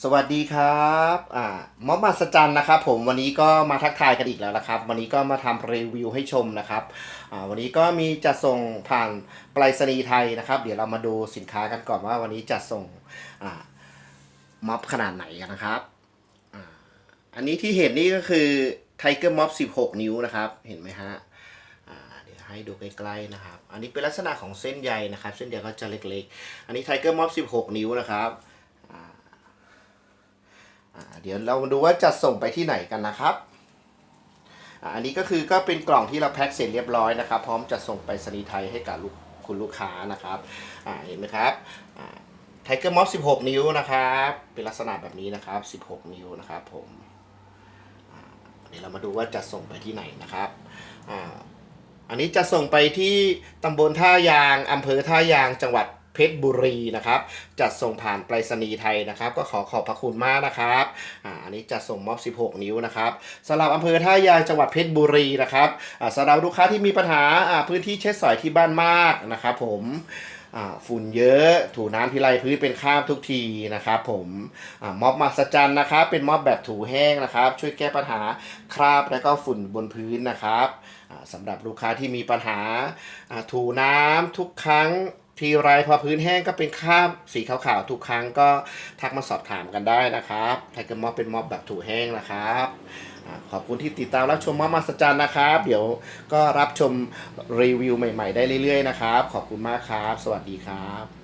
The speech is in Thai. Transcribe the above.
สวัสดีครับอ่ามอมมาสจันนะครับ ผมวันนี้ก็มาทักทายกันอีกแล้วนะครับ วันนี้ก็มาทำรีวิวให้ชมนะครับอ่าวันนี้ก็มีจะส่งผ่านไปรษณีย์ไทยนะครับ เดี๋ยวเรามาดูสินค้ากันก่อนว่าวันนี้จะส่งอ่าม็อบขนาดไหนกันนะครับอ่าอันนี้ที่เห็นนี่ก็คือไทเกอร์ม็อบ16 นิ้วนะครับ เห็นไหมฮะอ่าเดี๋ยวให้ดูใกล้ๆนะครับ อันนี้เป็นลักษณะของเส้นใยนะครับ เส้นใยก็จะเล็กๆ อันนี้ไทเกอร์ม็อบ16 นิ้วนะครับอ่ เดี๋ยวเราดูว่าจะส่งไปที่ไหนกันนะครับอันนี้ก็คือก็เป็นกล่องที่เราแพ็คเสร็จเรียบร้อยนะครับ พร้อมจะส่งไปสนีไทยให้กับลูกคุณลูกค้านะครับเห็นไหมครับไทเกอร์ม็อบ16 นิ้วนะครับ เป็นลักษณะแบบนี้นะครับ 16 นิ้วนะครับผมเดี๋ยวเรามาดูว่าจะส่งไปที่ไหนนะครับออันนี้จะส่งไปที่ตำบลท่ายางอำเภอท่ายางจังหวัด เพชรบุรีนะครับ จัดส่งผ่านไปรษณีย์ไทยนะครับ ก็ขอขอบพระคุณมากนะครับอ่าอันนี้จัดส่งมอบ 16 นิ้วนะครับสำหรับอำเภอท่ายางจังหวัดเพชรบุรีนะครับอ่าสำหรับลูกค้าที่มีปัญหาอ่าพื้นที่เช็ดสอยที่บ้านมากนะครับผมอ่าฝุ่นเยอะถูน้ำพิไรพื้นเป็นข้ามทุกทีนะครับผมอ่ามอบมาสจันนะครับ เป็นมอบแบบถูแห้งนะครับ ช่วยแก้ปัญหาคราบและก็ฝุ่นบนพื้นนะครับสำหรับลูกค้าที่มีปัญหาถูน้ำทุกครั้ง ทีไรพอพื้นแห้งก็เป็นคราบสีขาวๆทุกครั้งก็ทักมาสอบถามกันได้นะครับไทเกอร์ม็อบเป็นม็อบแบบถูแห้งนะครับขอบคุณที่ติดตามรับชมม็อบมาสจันนะครับ เดี๋ยวก็รับชมรีวิวใหม่ ๆ ได้เรื่อยๆนะครับ ขอบคุณมากครับ สวัสดีครับ